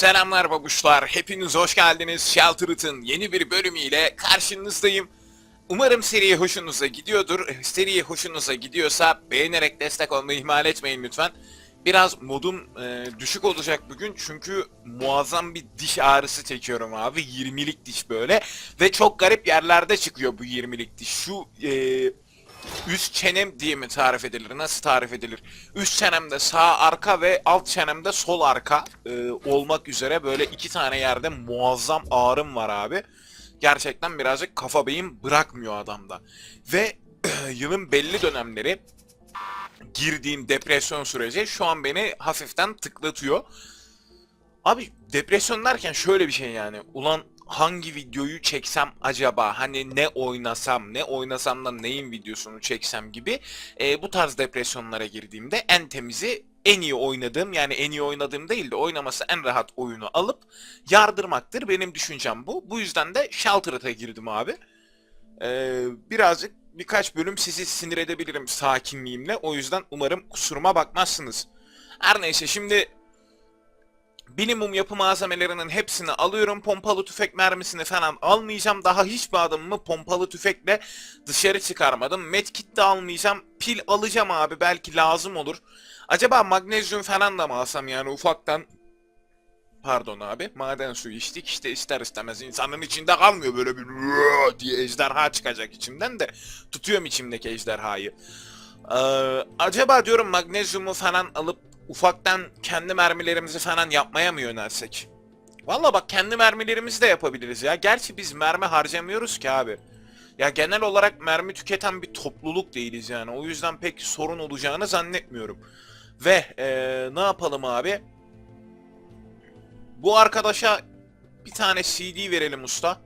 Selamlar babuşlar, hepiniz hoş geldiniz. Sheltered'ın yeni bir bölümüyle karşınızdayım. Umarım seriye hoşunuza gidiyordur. Seriye hoşunuza gidiyorsa beğenerek destek olmayı ihmal etmeyin lütfen. Biraz modum e, düşük olacak bugün çünkü muazzam bir diş ağrısı çekiyorum abi. 20'lik diş böyle. Ve çok garip yerlerde çıkıyor bu 20'lik diş. Şu e, üst çenem diye mi tarif edilir? Nasıl tarif edilir? Üst çenemde sağ arka ve alt çenemde sol arka e, olmak üzere böyle iki tane yerde muazzam ağrım var abi. Gerçekten birazcık kafa beyin bırakmıyor adamda. Ve yılın belli dönemleri girdiğim depresyon süreci şu an beni hafiften tıklatıyor. Abi depresyon derken şöyle bir şey yani. Ulan hangi videoyu çeksem acaba? Hani ne oynasam, ne oynasam da neyin videosunu çeksem gibi. Ee, bu tarz depresyonlara girdiğimde en temizi en iyi oynadığım yani en iyi oynadığım değil de oynaması en rahat oyunu alıp yardırmaktır. Benim düşüncem bu. Bu yüzden de Sheltered'a girdim abi. Ee, birazcık birkaç bölüm sizi sinir edebilirim sakinliğimle. O yüzden umarım kusuruma bakmazsınız. Her neyse şimdi minimum yapı malzemelerinin hepsini alıyorum. Pompalı tüfek mermisini falan almayacağım. Daha hiçbir adımımı pompalı tüfekle dışarı çıkarmadım. Medkit de almayacağım. Pil alacağım abi belki lazım olur. Acaba magnezyum falan da mı alsam yani ufaktan Pardon abi. Maden suyu içtik işte ister istemez insanın içinde kalmıyor böyle bir diye ejderha çıkacak içimden de tutuyorum içimdeki ejderhayı. Ee, acaba diyorum magnezyumu falan alıp ufaktan kendi mermilerimizi falan yapmaya mı yönelsek? Valla bak kendi mermilerimizi de yapabiliriz ya. Gerçi biz mermi harcamıyoruz ki abi. Ya genel olarak mermi tüketen bir topluluk değiliz yani. O yüzden pek sorun olacağını zannetmiyorum. Ve ee, ne yapalım abi? Bu arkadaşa bir tane CD verelim usta.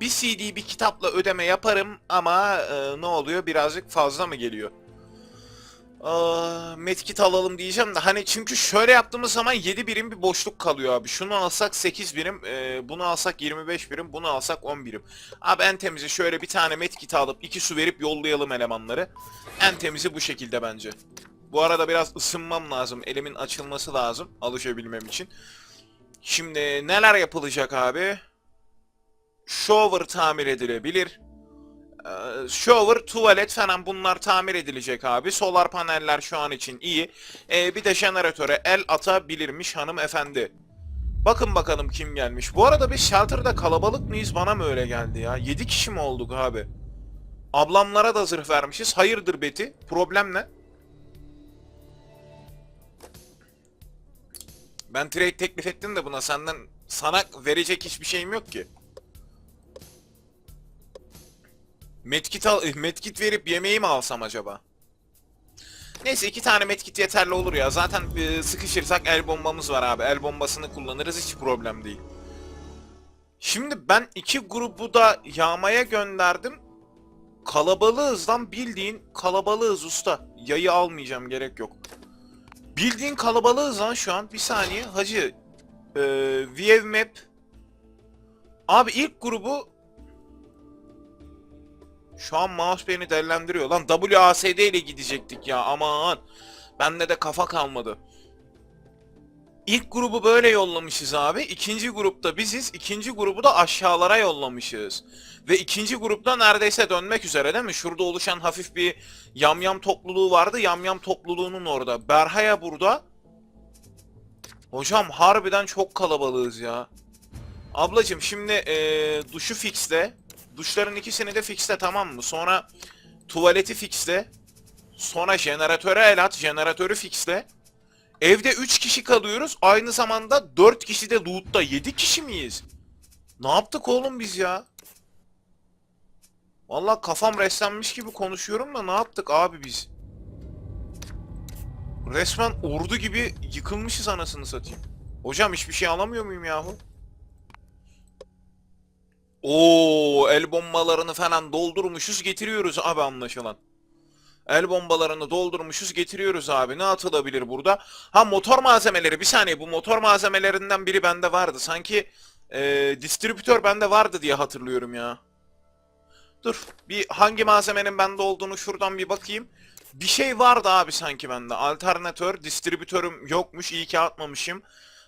Bir CD bir kitapla ödeme yaparım ama e, ne oluyor birazcık fazla mı geliyor? Aa, medkit alalım diyeceğim de hani çünkü şöyle yaptığımız zaman 7 birim bir boşluk kalıyor abi. Şunu alsak 8 birim, e, bunu alsak 25 birim, bunu alsak 10 birim. Abi en temizi şöyle bir tane medkit alıp iki su verip yollayalım elemanları. En temizi bu şekilde bence. Bu arada biraz ısınmam lazım. Elimin açılması lazım alışabilmem için. Şimdi neler yapılacak abi? Shower tamir edilebilir. Ee, shower, tuvalet falan bunlar tamir edilecek abi. Solar paneller şu an için iyi. Ee, bir de jeneratöre el atabilirmiş hanımefendi. Bakın bakalım kim gelmiş. Bu arada biz shelter'da kalabalık mıyız? Bana mı öyle geldi ya? 7 kişi mi olduk abi? Ablamlara da zırh vermişiz. Hayırdır Beti? Problem ne? Ben trade teklif ettim de buna senden sana verecek hiçbir şeyim yok ki. Medkit al, eh, medkit verip yemeği mi alsam acaba? Neyse iki tane medkit yeterli olur ya. Zaten e, sıkışırsak el bombamız var abi. El bombasını kullanırız hiç problem değil. Şimdi ben iki grubu da yağmaya gönderdim. Kalabalığız lan bildiğin kalabalığız usta. Yayı almayacağım gerek yok. Bildiğin kalabalığız lan şu an. Bir saniye hacı. Ee, VF Map. Abi ilk grubu şu an mouse beni dellendiriyor. Lan WASD ile gidecektik ya aman. Bende de kafa kalmadı. İlk grubu böyle yollamışız abi. İkinci grupta biziz. İkinci grubu da aşağılara yollamışız. Ve ikinci grupta neredeyse dönmek üzere değil mi? Şurada oluşan hafif bir yamyam topluluğu vardı. Yamyam topluluğunun orada. Berhaya burada. Hocam harbiden çok kalabalığız ya. Ablacım şimdi ee, duşu fixle. Duşların ikisini de fixle tamam mı? Sonra tuvaleti fixle. Sonra jeneratöre el at. Jeneratörü fixle. Evde 3 kişi kalıyoruz. Aynı zamanda 4 kişi de loot'ta. 7 kişi miyiz? Ne yaptık oğlum biz ya? Vallahi kafam reslenmiş gibi konuşuyorum da ne yaptık abi biz? Resmen ordu gibi yıkılmışız anasını satayım. Hocam hiçbir şey alamıyor muyum yahu? Oo, el bombalarını falan doldurmuşuz getiriyoruz abi anlaşılan. El bombalarını doldurmuşuz getiriyoruz abi. Ne atılabilir burada? Ha motor malzemeleri. Bir saniye bu motor malzemelerinden biri bende vardı. Sanki e, distribütör bende vardı diye hatırlıyorum ya. Dur bir hangi malzemenin bende olduğunu şuradan bir bakayım. Bir şey vardı abi sanki bende. Alternatör, distribütörüm yokmuş. İyi ki atmamışım.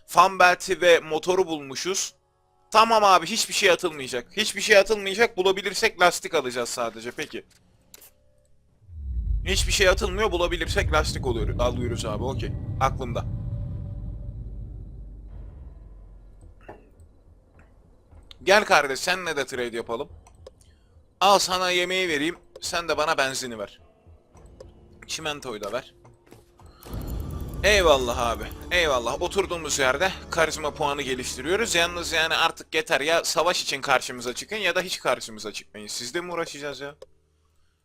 fan belti ve motoru bulmuşuz. Tamam abi hiçbir şey atılmayacak. Hiçbir şey atılmayacak. Bulabilirsek lastik alacağız sadece. Peki. Hiçbir şey atılmıyor. Bulabilirsek lastik oluyor, alıyoruz abi. Okey. Aklımda. Gel kardeş senle de trade yapalım. Al sana yemeği vereyim. Sen de bana benzini ver. Çimentoyu da ver. Eyvallah abi. Eyvallah. Oturduğumuz yerde karizma puanı geliştiriyoruz. Yalnız yani artık yeter ya savaş için karşımıza çıkın ya da hiç karşımıza çıkmayın. Sizde mi uğraşacağız ya?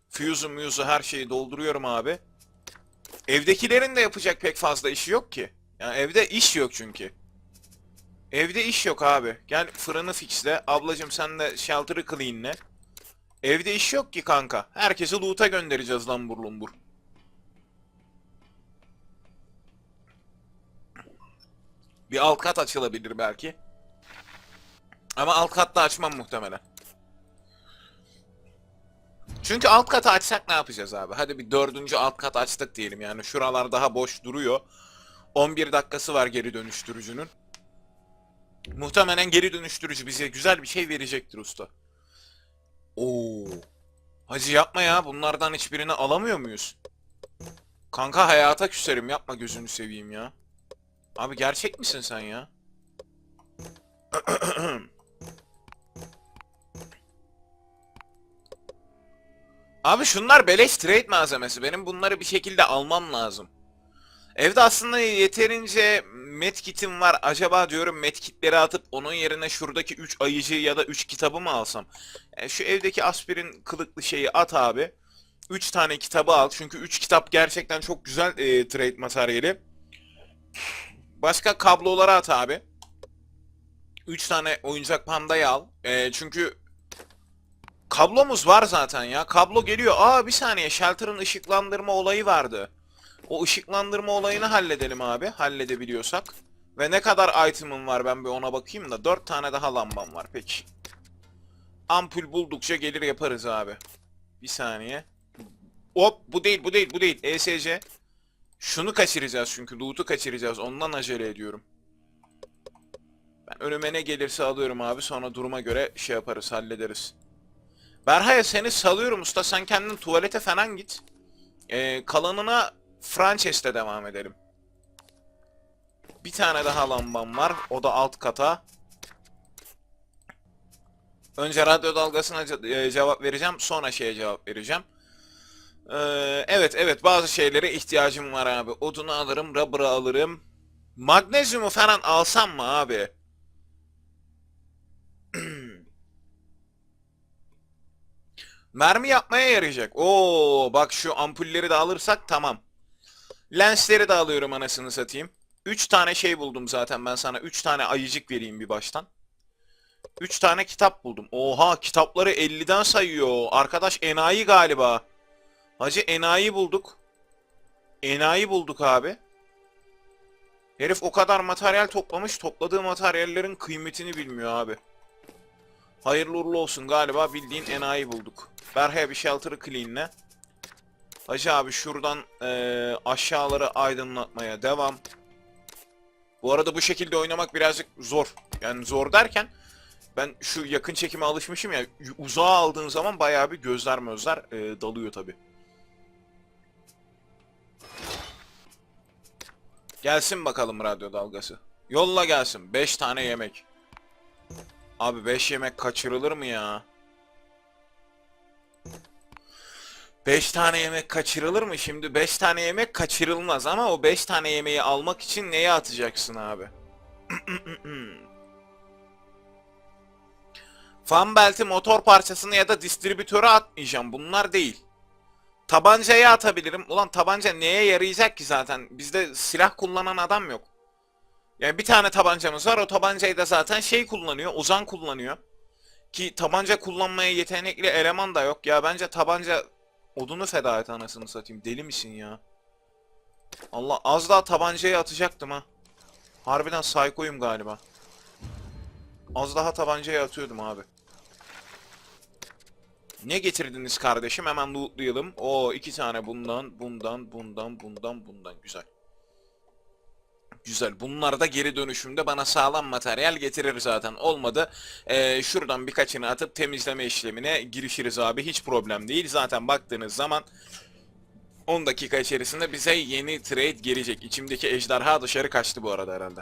Fuse'u muse'u her şeyi dolduruyorum abi. Evdekilerin de yapacak pek fazla işi yok ki. Yani evde iş yok çünkü. Evde iş yok abi. Gel fırını fixle. Ablacım sen de shelter'ı cleanle. Evde iş yok ki kanka. Herkesi loot'a göndereceğiz lambur lumbur. Bir alt kat açılabilir belki. Ama alt katta açmam muhtemelen. Çünkü alt katı açsak ne yapacağız abi? Hadi bir dördüncü alt kat açtık diyelim yani. Şuralar daha boş duruyor. 11 dakikası var geri dönüştürücünün. Muhtemelen geri dönüştürücü bize güzel bir şey verecektir usta. Oo. Hacı yapma ya. Bunlardan hiçbirini alamıyor muyuz? Kanka hayata küserim. Yapma gözünü seveyim ya. Abi gerçek misin sen ya? Abi şunlar beleş trade malzemesi. Benim bunları bir şekilde almam lazım. Evde aslında yeterince medkit'im var. Acaba diyorum medkitleri atıp onun yerine şuradaki 3 ayıcı ya da 3 kitabı mı alsam? Yani şu evdeki aspirin kılıklı şeyi at abi. 3 tane kitabı al. Çünkü 3 kitap gerçekten çok güzel e, trade materyali. Başka kabloları at abi. 3 tane oyuncak pandayı al. E, çünkü kablomuz var zaten ya. Kablo geliyor. Aa bir saniye shelter'ın ışıklandırma olayı vardı. O ışıklandırma olayını halledelim abi. Halledebiliyorsak. Ve ne kadar item'ım var ben bir ona bakayım da. 4 tane daha lambam var peki. Ampul buldukça gelir yaparız abi. Bir saniye. Hop bu değil bu değil bu değil. ESC. Şunu kaçıracağız çünkü loot'u kaçıracağız. Ondan acele ediyorum. Ben önüme ne gelirse alıyorum abi. Sonra duruma göre şey yaparız hallederiz. Berhaya seni salıyorum usta. Sen kendin tuvalete falan git. Ee, kalanına Frances'te devam edelim. Bir tane daha lambam var. O da alt kata. Önce radyo dalgasına e, cevap vereceğim. Sonra şeye cevap vereceğim. Ee, evet evet bazı şeylere ihtiyacım var abi. Odunu alırım, rubber'ı alırım. Magnezyumu falan alsam mı abi? Mermi yapmaya yarayacak. Oo bak şu ampulleri de alırsak tamam. Lensleri de alıyorum anasını satayım. 3 tane şey buldum zaten ben sana. 3 tane ayıcık vereyim bir baştan. 3 tane kitap buldum. Oha kitapları 50'den sayıyor. Arkadaş enayi galiba. Hacı enayi bulduk. Enayi bulduk abi. Herif o kadar materyal toplamış. Topladığı materyallerin kıymetini bilmiyor abi. Hayırlı uğurlu olsun galiba bildiğin enayi bulduk. Berha'ya bir shelter'ı cleanle. Hacı abi şuradan eee, aşağıları aydınlatmaya devam. Bu arada bu şekilde oynamak birazcık zor. Yani zor derken ben şu yakın çekime alışmışım ya uzağa aldığın zaman bayağı bir gözler mözler eee, dalıyor tabi. Gelsin bakalım radyo dalgası. Yolla gelsin. 5 tane yemek. Abi 5 yemek kaçırılır mı ya? 5 tane yemek kaçırılır mı? Şimdi 5 tane yemek kaçırılmaz ama o 5 tane yemeği almak için neye atacaksın abi? Fan belti motor parçasını ya da distribütörü atmayacağım. Bunlar değil. Tabancaya atabilirim. Ulan tabanca neye yarayacak ki zaten? Bizde silah kullanan adam yok. Yani bir tane tabancamız var. O tabancayı da zaten şey kullanıyor. Ozan kullanıyor. Ki tabanca kullanmaya yetenekli eleman da yok. Ya bence tabanca odunu feda et anasını satayım. Deli misin ya? Allah az daha tabancayı atacaktım ha. Harbiden psycho'yum galiba. Az daha tabancayı atıyordum abi. Ne getirdiniz kardeşim? Hemen lootlayalım. O iki tane bundan, bundan, bundan, bundan, bundan. Güzel. Güzel. Bunlar da geri dönüşümde bana sağlam materyal getirir zaten. Olmadı. Ee, şuradan birkaçını atıp temizleme işlemine girişiriz abi. Hiç problem değil. Zaten baktığınız zaman 10 dakika içerisinde bize yeni trade gelecek. İçimdeki ejderha dışarı kaçtı bu arada herhalde.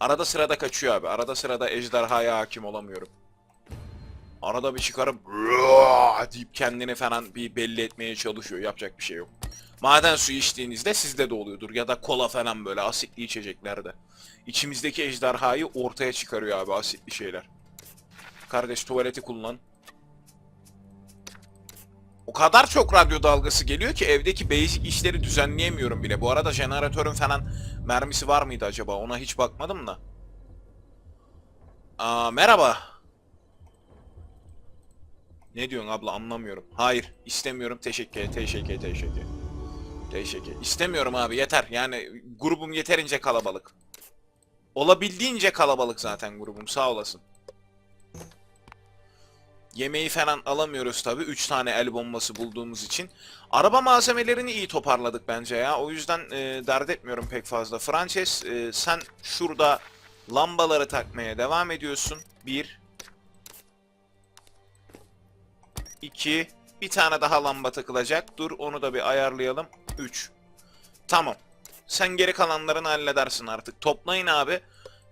Arada sırada kaçıyor abi. Arada sırada ejderhaya hakim olamıyorum. Arada bir çıkarıp deyip kendini falan bir belli etmeye çalışıyor. Yapacak bir şey yok. Maden suyu içtiğinizde sizde de oluyordur. Ya da kola falan böyle asitli içeceklerde. İçimizdeki ejderhayı ortaya çıkarıyor abi asitli şeyler. Kardeş tuvaleti kullan. O kadar çok radyo dalgası geliyor ki evdeki basic işleri düzenleyemiyorum bile. Bu arada jeneratörün falan mermisi var mıydı acaba? Ona hiç bakmadım da. Aa, merhaba. Ne diyorsun abla anlamıyorum. Hayır istemiyorum teşekkür teşekkür teşekkür. Teşekkür. İstemiyorum abi yeter. Yani grubum yeterince kalabalık. Olabildiğince kalabalık zaten grubum sağ olasın. Yemeği falan alamıyoruz tabi. 3 tane el bombası bulduğumuz için. Araba malzemelerini iyi toparladık bence ya. O yüzden e, dert etmiyorum pek fazla. Frances e, sen şurada lambaları takmaya devam ediyorsun. 1 2 Bir tane daha lamba takılacak. Dur onu da bir ayarlayalım. 3 Tamam. Sen geri kalanlarını halledersin artık. Toplayın abi.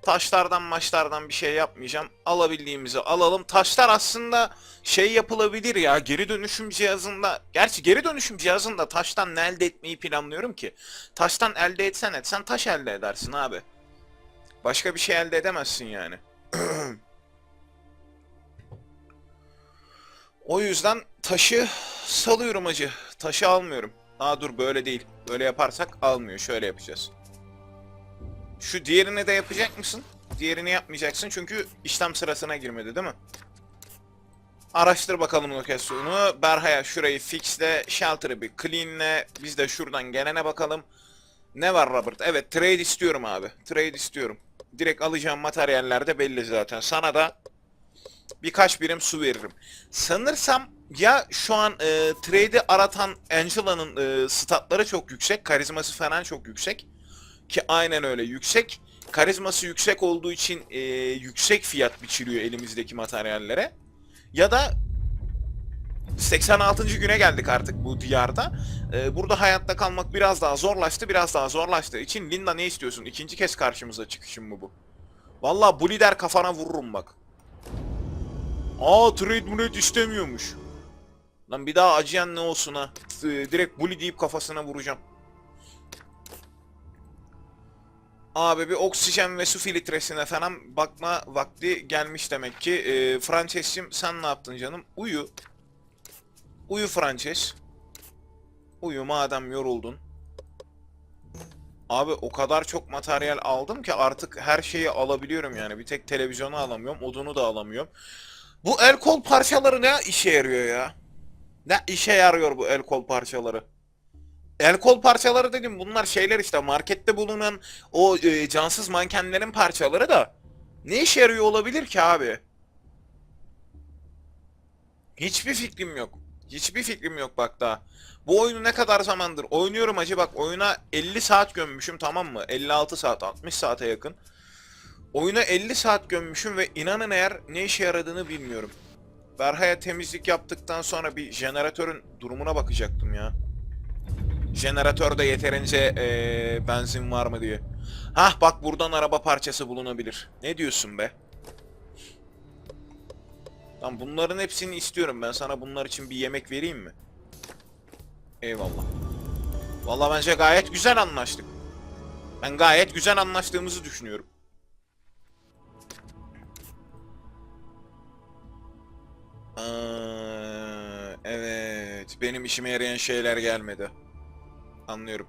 Taşlardan maçlardan bir şey yapmayacağım. Alabildiğimizi alalım. Taşlar aslında şey yapılabilir ya. Geri dönüşüm cihazında. Gerçi geri dönüşüm cihazında taştan ne elde etmeyi planlıyorum ki. Taştan elde etsen etsen taş elde edersin abi. Başka bir şey elde edemezsin yani. o yüzden taşı salıyorum acı. Taşı almıyorum. Aa dur böyle değil. Böyle yaparsak almıyor. Şöyle yapacağız. Şu diğerini de yapacak mısın? Diğerini yapmayacaksın çünkü işlem sırasına girmedi değil mi? Araştır bakalım lokasyonu. Berhaya şurayı fixle, shelter'ı bir cleanle. Biz de şuradan gelene bakalım. Ne var Robert? Evet trade istiyorum abi. Trade istiyorum. Direkt alacağım materyaller de belli zaten. Sana da birkaç birim su veririm. Sanırsam ya şu an e, trade'i aratan Angela'nın e, statları çok yüksek. Karizması falan çok yüksek. Ki aynen öyle yüksek. Karizması yüksek olduğu için e, yüksek fiyat biçiliyor elimizdeki materyallere. Ya da 86. güne geldik artık bu diyarda. E, burada hayatta kalmak biraz daha zorlaştı, biraz daha zorlaştığı için Linda ne istiyorsun? İkinci kez karşımıza çıkışım mı bu? Vallahi bu lider kafana vururum bak. Aa trade mulet istemiyormuş. Lan bir daha acıyan ne olsun ha. E, direkt bully deyip kafasına vuracağım. Abi bir oksijen ve su filtresine falan bakma vakti gelmiş demek ki. Ee, Frances'cim sen ne yaptın canım? Uyu. Uyu Frances. Uyu madem yoruldun. Abi o kadar çok materyal aldım ki artık her şeyi alabiliyorum yani. Bir tek televizyonu alamıyorum, odunu da alamıyorum. Bu el kol parçaları ne işe yarıyor ya? Ne işe yarıyor bu el kol parçaları? El kol parçaları dedim bunlar şeyler işte markette bulunan o e, cansız mankenlerin parçaları da ne işe yarıyor olabilir ki abi? Hiçbir fikrim yok. Hiçbir fikrim yok bak daha. Bu oyunu ne kadar zamandır oynuyorum acı bak oyuna 50 saat gömmüşüm tamam mı? 56 saat 60 saate yakın. Oyuna 50 saat gömmüşüm ve inanın eğer ne işe yaradığını bilmiyorum. Berha'ya temizlik yaptıktan sonra bir jeneratörün durumuna bakacaktım ya. Jeneratörde yeterince eee, benzin var mı diye. Hah bak buradan araba parçası bulunabilir. Ne diyorsun be? Tamam bunların hepsini istiyorum. Ben sana bunlar için bir yemek vereyim mi? Eyvallah. Vallahi bence gayet güzel anlaştık. Ben gayet güzel anlaştığımızı düşünüyorum. Evet. Benim işime yarayan şeyler gelmedi. Anlıyorum.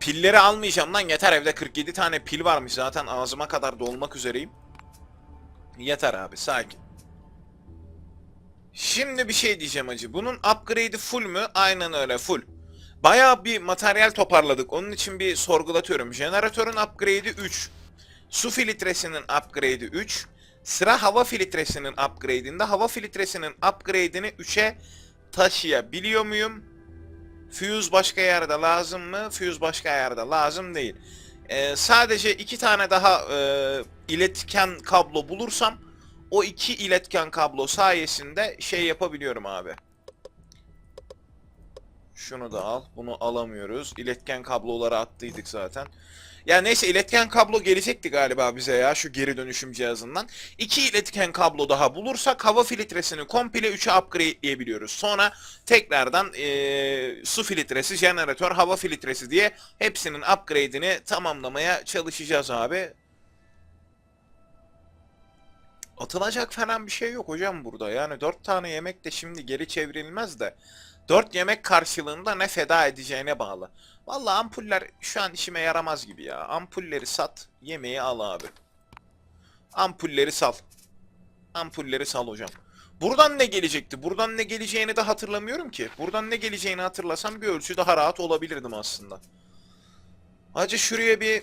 Pilleri almayacağım lan yeter evde 47 tane pil varmış zaten ağzıma kadar dolmak üzereyim. Yeter abi sakin. Şimdi bir şey diyeceğim acı. Bunun upgrade'i full mü? Aynen öyle full. Bayağı bir materyal toparladık. Onun için bir sorgulatıyorum. Jeneratörün upgrade'i 3. Su filtresinin upgrade'i 3. Sıra hava filtresinin upgrade'inde. Hava filtresinin upgrade'ini 3'e taşıyabiliyor muyum? Fuse başka yerde lazım mı? Fuse başka yerde lazım değil. Ee, sadece iki tane daha e, iletken kablo bulursam o iki iletken kablo sayesinde şey yapabiliyorum abi. Şunu da al. Bunu alamıyoruz. İletken kabloları attıydık zaten. Ya neyse iletken kablo gelecekti galiba bize ya şu geri dönüşüm cihazından. İki iletken kablo daha bulursak hava filtresini komple 3'e upgrade'leyebiliyoruz. Sonra tekrardan eee, su filtresi, jeneratör, hava filtresi diye hepsinin upgrade'ini tamamlamaya çalışacağız abi. Atılacak falan bir şey yok hocam burada. Yani 4 tane yemek de şimdi geri çevrilmez de 4 yemek karşılığında ne feda edeceğine bağlı. Vallahi ampuller şu an işime yaramaz gibi ya. Ampulleri sat, yemeği al abi. Ampulleri sal. Ampulleri sal hocam. Buradan ne gelecekti? Buradan ne geleceğini de hatırlamıyorum ki. Buradan ne geleceğini hatırlasam bir ölçü daha rahat olabilirdim aslında. Hacı şuraya bir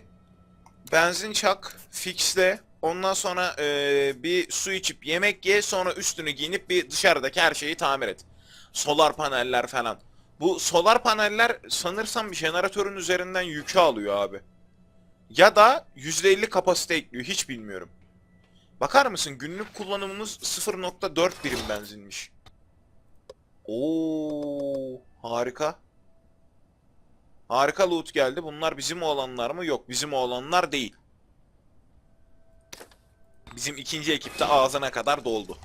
benzin çak, fixle. Ondan sonra eee, bir su içip yemek ye. Sonra üstünü giyinip bir dışarıdaki her şeyi tamir et. Solar paneller falan. Bu solar paneller sanırsam jeneratörün üzerinden yükü alıyor abi. Ya da %50 kapasite ekliyor. Hiç bilmiyorum. Bakar mısın? Günlük kullanımımız 0.4 birim benzinmiş. Oo, harika. Harika loot geldi. Bunlar bizim olanlar mı? Yok, bizim olanlar değil. Bizim ikinci ekipte ağzına kadar doldu.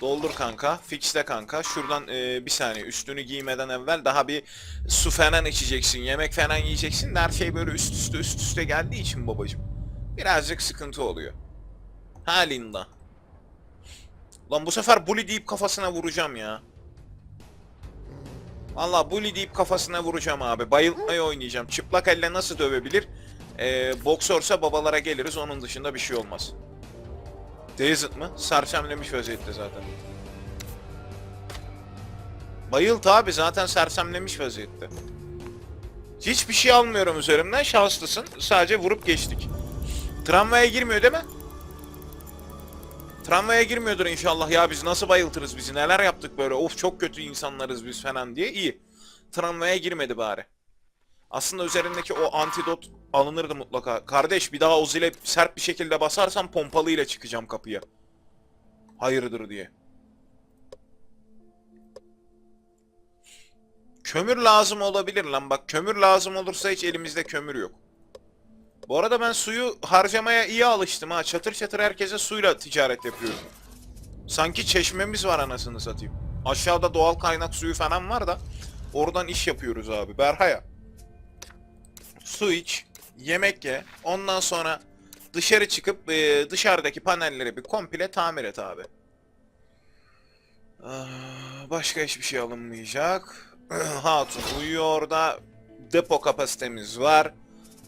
Doldur kanka. Fixle kanka. Şuradan e, bir saniye üstünü giymeden evvel daha bir su falan içeceksin. Yemek falan yiyeceksin. Her şey böyle üst üste üst üste geldiği için babacım. Birazcık sıkıntı oluyor. Halinde. Lan bu sefer bully deyip kafasına vuracağım ya. Valla bully deyip kafasına vuracağım abi. Bayıltmayı oynayacağım. Çıplak elle nasıl dövebilir? Ee, boksörse babalara geliriz. Onun dışında bir şey olmaz. Desert mı? Sersemlemiş vaziyette zaten. Bayılt abi zaten sersemlemiş vaziyette. Hiçbir şey almıyorum üzerimden şanslısın. Sadece vurup geçtik. Tramvaya girmiyor değil mi? Tramvaya girmiyordur inşallah ya biz nasıl bayıltırız bizi neler yaptık böyle of çok kötü insanlarız biz falan diye iyi. Tramvaya girmedi bari. Aslında üzerindeki o antidot alınırdı mutlaka. Kardeş bir daha o zile sert bir şekilde basarsam pompalıyla çıkacağım kapıya. Hayırdır diye. Kömür lazım olabilir lan bak kömür lazım olursa hiç elimizde kömür yok. Bu arada ben suyu harcamaya iyi alıştım ha. Çatır çatır herkese suyla ticaret yapıyorum. Sanki çeşmemiz var anasını satayım. Aşağıda doğal kaynak suyu falan var da oradan iş yapıyoruz abi. Berhaya. Su iç, yemek ye. Ondan sonra dışarı çıkıp e, dışarıdaki panelleri bir komple tamir et abi. Ah, Başka hiçbir şey alınmayacak. Hatun uyuyor orada. Depo kapasitemiz var.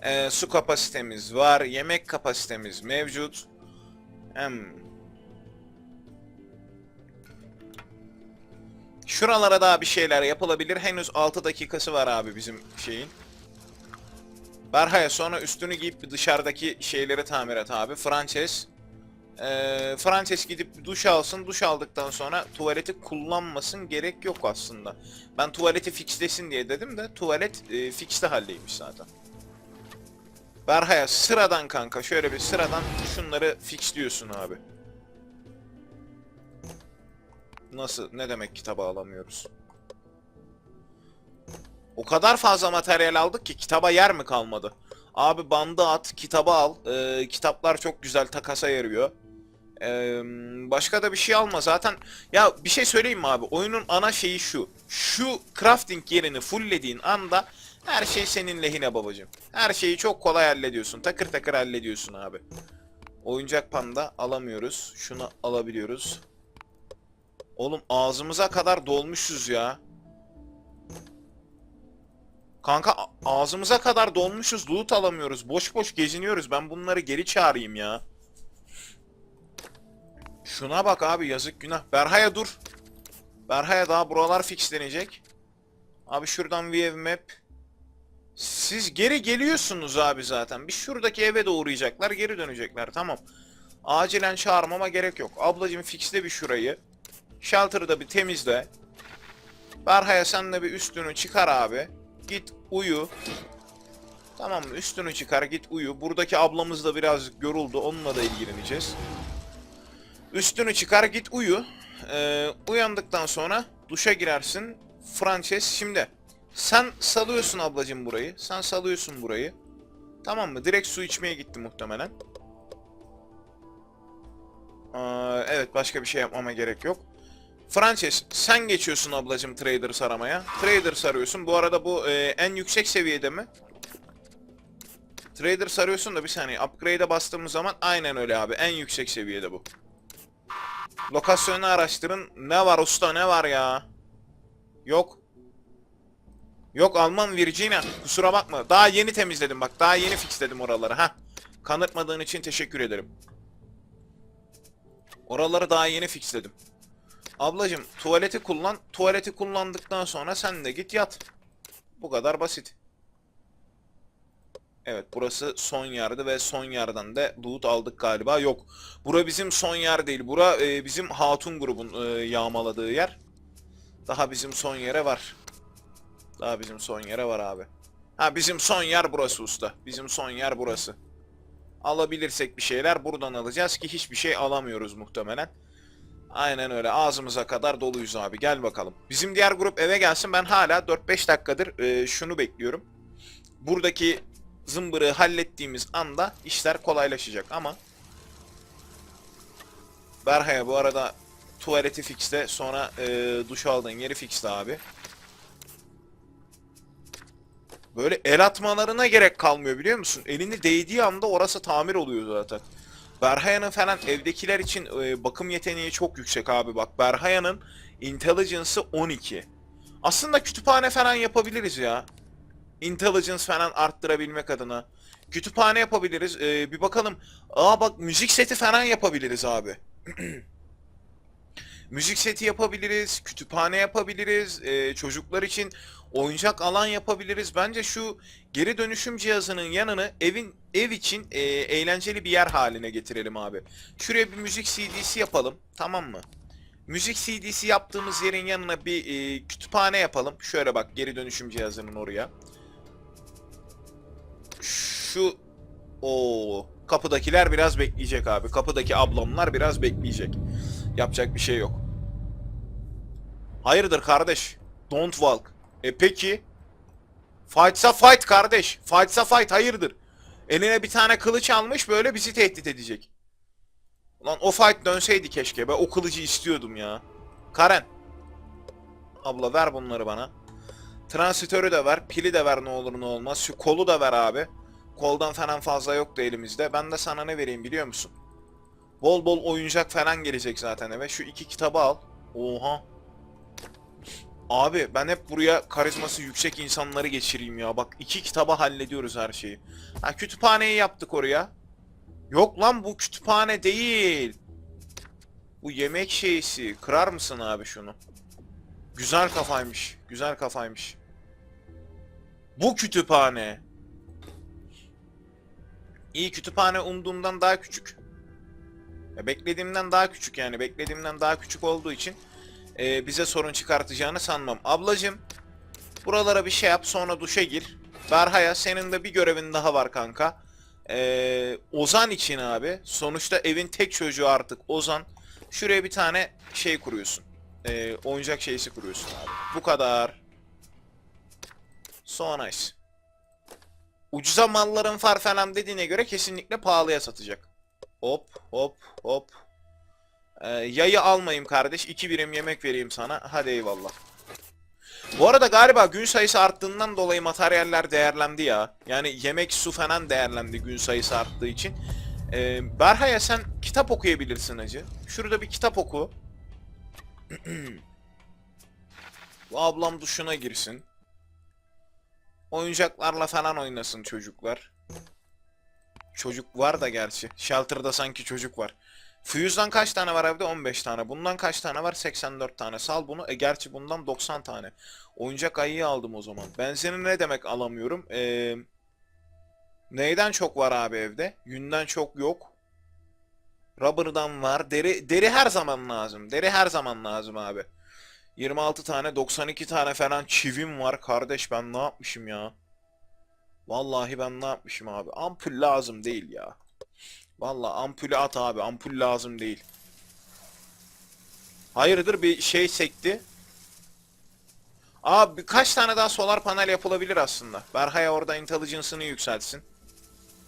Ee, su kapasitemiz var. Yemek kapasitemiz mevcut. Hem. Şuralara daha bir şeyler yapılabilir. Henüz 6 dakikası var abi bizim şeyin. Berhaya sonra üstünü giyip dışarıdaki şeyleri tamir et abi. Frances. Ee, Frances gidip duş alsın. Duş aldıktan sonra tuvaleti kullanmasın. Gerek yok aslında. Ben tuvaleti fixlesin diye dedim de tuvalet e, fixte haldeymiş zaten. Berhaya sıradan kanka şöyle bir sıradan şunları fixliyorsun abi. Nasıl? Ne demek kitaba alamıyoruz? O kadar fazla materyal aldık ki kitaba yer mi kalmadı? Abi bandı at, kitaba al. Ee, kitaplar çok güzel takasa yarıyor. Ee, başka da bir şey alma zaten. Ya bir şey söyleyeyim mi abi? Oyunun ana şeyi şu. Şu crafting yerini fulllediğin anda her şey senin lehine babacım. Her şeyi çok kolay hallediyorsun. Takır takır hallediyorsun abi. Oyuncak panda alamıyoruz. Şunu alabiliyoruz. Oğlum ağzımıza kadar dolmuşuz ya. Kanka ağzımıza kadar dolmuşuz. Loot alamıyoruz. Boş boş geziniyoruz. Ben bunları geri çağırayım ya. Şuna bak abi yazık günah. Berhaya dur. Berhaya daha buralar fixlenecek. Abi şuradan view map. Siz geri geliyorsunuz abi zaten. Bir şuradaki eve de uğrayacaklar, geri dönecekler. Tamam. Acilen çağırmama gerek yok. Ablacım fixle bir şurayı. Shelter'ı da bir temizle. Berhaya sen de bir üstünü çıkar abi. Git uyu. Tamam mı? Üstünü çıkar git uyu. Buradaki ablamız da biraz yoruldu. Onunla da ilgileneceğiz. Üstünü çıkar git uyu. Ee, uyandıktan sonra duşa girersin. Frances şimdi. Sen salıyorsun ablacığım burayı. Sen salıyorsun burayı. Tamam mı? Direkt su içmeye gitti muhtemelen. Aa, evet başka bir şey yapmama gerek yok. Frances sen geçiyorsun ablacığım Traders aramaya. Traders arıyorsun. Bu arada bu e, en yüksek seviyede mi? Traders arıyorsun da bir saniye. Upgrade'e bastığımız zaman aynen öyle abi. En yüksek seviyede bu. Lokasyonu araştırın. Ne var usta ne var ya? Yok. Yok Alman Virginia. Kusura bakma. Daha yeni temizledim bak. Daha yeni fixledim oraları. ha. Kanıtmadığın için teşekkür ederim. Oraları daha yeni fixledim. Ablacım tuvaleti kullan. Tuvaleti kullandıktan sonra sen de git yat. Bu kadar basit. Evet burası son yerdi ve son yerden de loot aldık galiba. Yok. Bura bizim son yer değil. Bura e, bizim Hatun grubun e, yağmaladığı yer. Daha bizim son yere var. Daha bizim son yere var abi. Ha bizim son yer burası usta. Bizim son yer burası. Alabilirsek bir şeyler buradan alacağız ki hiçbir şey alamıyoruz muhtemelen. Aynen öyle. Ağzımıza kadar doluyuz abi. Gel bakalım. Bizim diğer grup eve gelsin. Ben hala 4-5 dakikadır e, şunu bekliyorum. Buradaki zımbırığı hallettiğimiz anda işler kolaylaşacak ama Berhaya bu arada tuvaleti fixle sonra e, duş aldığın yeri fixle abi. Böyle el atmalarına gerek kalmıyor biliyor musun? Elini değdiği anda orası tamir oluyor zaten. Berhaya'nın falan evdekiler için e, bakım yeteneği çok yüksek abi bak. Berhaya'nın intelligence'ı 12. Aslında kütüphane falan yapabiliriz ya. Intelligence falan arttırabilmek adına. Kütüphane yapabiliriz. Ee, bir bakalım. Aa bak müzik seti falan yapabiliriz abi. müzik seti yapabiliriz. Kütüphane yapabiliriz. ee, çocuklar için oyuncak alan yapabiliriz. Bence şu geri dönüşüm cihazının yanını evin ev için ee, eğlenceli bir yer haline getirelim abi. Şuraya bir müzik CD'si yapalım. Tamam mı? Müzik CD'si yaptığımız yerin yanına bir ee, kütüphane yapalım. Şöyle bak geri dönüşüm cihazının oraya. Şu o kapıdakiler biraz bekleyecek abi. Kapıdaki ablamlar biraz bekleyecek. Yapacak bir şey yok. Hayırdır kardeş? Don't walk. E peki? Fight'sa fight kardeş. Fight'sa fight hayırdır? Eline bir tane kılıç almış böyle bizi tehdit edecek. Ulan o fight dönseydi keşke. Ben o kılıcı istiyordum ya. Karen. Abla ver bunları bana. Transitörü de ver, pili de ver ne olur ne olmaz. Şu kolu da ver abi. Koldan falan fazla yoktu elimizde. Ben de sana ne vereyim biliyor musun? Bol bol oyuncak falan gelecek zaten eve. Şu iki kitabı al. Oha. Abi ben hep buraya karizması yüksek insanları geçireyim ya. Bak iki kitaba hallediyoruz her şeyi. Ha kütüphaneyi yaptık oraya. Yok lan bu kütüphane değil. Bu yemek şeysi. Kırar mısın abi şunu? Güzel kafaymış. Güzel kafaymış. Bu kütüphane. İyi kütüphane umduğumdan daha küçük. Ya beklediğimden daha küçük yani. Beklediğimden daha küçük olduğu için e, bize sorun çıkartacağını sanmam. Ablacım buralara bir şey yap sonra duşa gir. Berhaya senin de bir görevin daha var kanka. E, Ozan için abi. Sonuçta evin tek çocuğu artık Ozan. Şuraya bir tane şey kuruyorsun. E, oyuncak şeysi kuruyorsun abi. Bu kadar. So nice. Ucuza malların far falan dediğine göre kesinlikle pahalıya satacak. Hop hop hop. Ee, yayı almayayım kardeş. 2 birim yemek vereyim sana. Hadi eyvallah. Bu arada galiba gün sayısı arttığından dolayı materyaller değerlendi ya. Yani yemek, su falan değerlendi gün sayısı arttığı için. Ee, Berhaya sen kitap okuyabilirsin acı. Şurada bir kitap oku. Bu ablam duşuna girsin. Oyuncaklarla falan oynasın çocuklar. Çocuk var da gerçi. Shelter'da sanki çocuk var. Fuse'dan kaç tane var evde? 15 tane. Bundan kaç tane var? 84 tane. Sal bunu. E gerçi bundan 90 tane. Oyuncak ayıyı aldım o zaman. Benzini ne demek alamıyorum? Ee, neyden çok var abi evde? Yünden çok yok. Rubber'dan var. Deri, deri her zaman lazım. Deri her zaman lazım abi. 26 tane 92 tane falan çivim var kardeş ben ne yapmışım ya. Vallahi ben ne yapmışım abi? Ampul lazım değil ya. Vallahi ampulü at abi. Ampul lazım değil. Hayırdır bir şey sekti. Abi birkaç tane daha solar panel yapılabilir aslında. Berhaya orada intelligence'ını yükseltsin.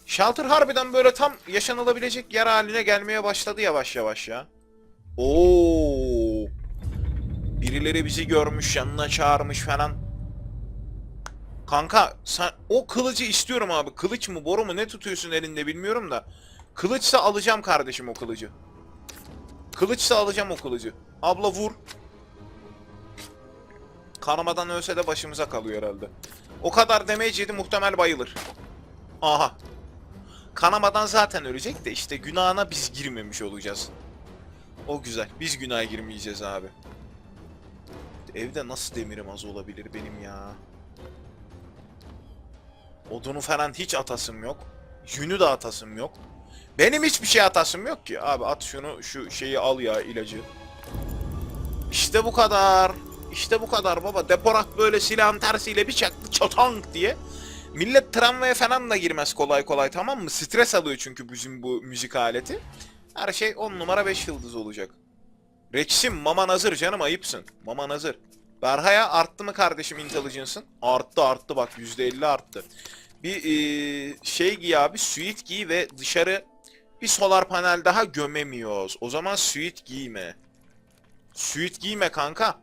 Shelter harbiden böyle tam yaşanılabilecek yer haline gelmeye başladı yavaş yavaş ya. Oo. Birileri bizi görmüş, yanına çağırmış falan. Kanka sen o kılıcı istiyorum abi. Kılıç mı, boru mu ne tutuyorsun elinde bilmiyorum da. Kılıçsa alacağım kardeşim o kılıcı. Kılıçsa alacağım o kılıcı. Abla vur. Kanamadan ölse de başımıza kalıyor herhalde. O kadar damage yedi muhtemel bayılır. Aha. Kanamadan zaten ölecek de işte günahına biz girmemiş olacağız. O güzel. Biz günaha girmeyeceğiz abi. Evde nasıl demirim az olabilir benim ya. Odunu falan hiç atasım yok. Yünü de atasım yok. Benim hiçbir şey atasım yok ki. Abi at şunu şu şeyi al ya ilacı. İşte bu kadar. İşte bu kadar baba. Deporat böyle silahın tersiyle bir çaktı çotank diye. Millet tramvaya falan da girmez kolay kolay tamam mı? Stres alıyor çünkü bizim bu müzik aleti. Her şey 10 numara 5 yıldız olacak. Rex'im maman hazır canım ayıpsın. Maman hazır. Berhaya arttı mı kardeşim intelligence'ın? Arttı arttı bak %50 arttı. Bir eee, şey giy abi suite giy ve dışarı bir solar panel daha gömemiyoruz. O zaman suite giyme. Suite giyme kanka.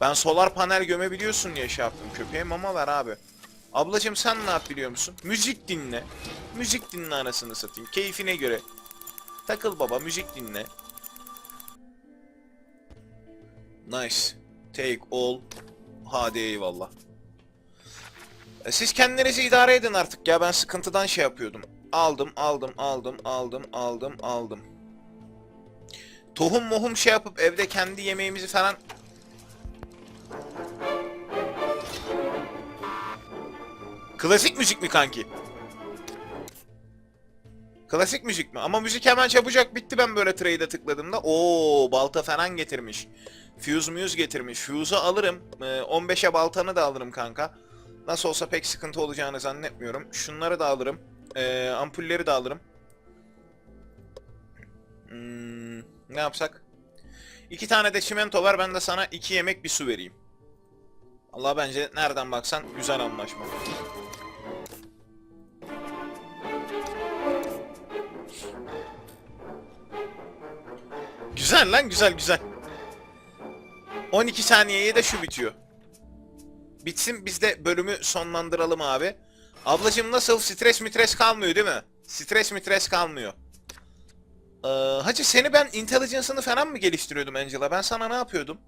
Ben solar panel gömebiliyorsun diye şey yaptım. Köpeğe mama ver abi. Ablacım sen ne yap biliyor musun? Müzik dinle. Müzik dinle anasını satayım. Keyfine göre. Takıl baba müzik dinle. Nice. Take all. Hadi eyvallah. E, siz kendinizi idare edin artık ya ben sıkıntıdan şey yapıyordum. Aldım aldım aldım aldım aldım aldım. Tohum mohum şey yapıp evde kendi yemeğimizi falan Klasik müzik mi kanki? Klasik müzik mi? Ama müzik hemen çabucak bitti ben böyle trade'e tıkladığımda. Oo balta falan getirmiş. Fuse muse getirmiş. Fuse'u alırım. Ee, 15'e baltanı da alırım kanka. Nasıl olsa pek sıkıntı olacağını zannetmiyorum. Şunları da alırım. Ee, ampulleri de alırım. Hmm, ne yapsak? İki tane de çimento var. Ben de sana iki yemek bir su vereyim. Allah bence nereden baksan güzel anlaşma. Güzel lan güzel güzel. 12 saniyeye de şu bitiyor. Bitsin biz de bölümü sonlandıralım abi. Ablacım nasıl? Stres mitres kalmıyor değil mi? Stres mitres kalmıyor. Ee, hacı seni ben intelligence'ını falan mı geliştiriyordum Angela? Ben sana ne yapıyordum?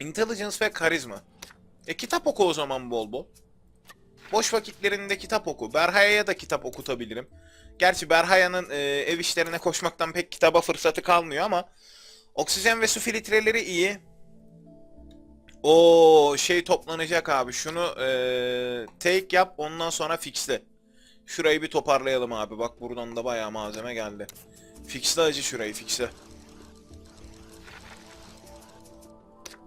Intelligence ve karizma. E kitap oku o zaman bol bol. Boş vakitlerinde kitap oku. Berhaya'ya da kitap okutabilirim. Gerçi Berhaya'nın e, ev işlerine koşmaktan pek kitaba fırsatı kalmıyor ama oksijen ve su filtreleri iyi. O şey toplanacak abi. Şunu e, take yap ondan sonra fixle. Şurayı bir toparlayalım abi. Bak buradan da bayağı malzeme geldi. Fixle acı şurayı fixle.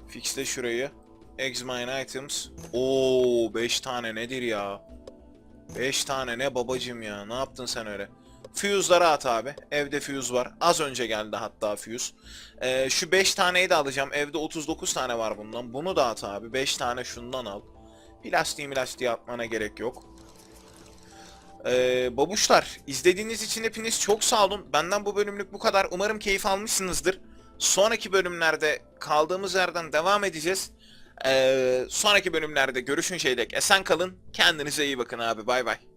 Fixle şurayı. Examine items. Oo 5 tane nedir ya? 5 tane ne babacım ya. Ne yaptın sen öyle? Fuse'ları at abi. Evde fuse var. Az önce geldi hatta fuse. Ee, şu 5 taneyi de alacağım. Evde 39 tane var bundan. Bunu da at abi. 5 tane şundan al. Plastiği milastiği atmana gerek yok. Ee, babuşlar izlediğiniz için hepiniz çok sağ olun. Benden bu bölümlük bu kadar. Umarım keyif almışsınızdır. Sonraki bölümlerde kaldığımız yerden devam edeceğiz. Ee, sonraki bölümlerde görüşün şeydek esen kalın. Kendinize iyi bakın abi. Bay bay.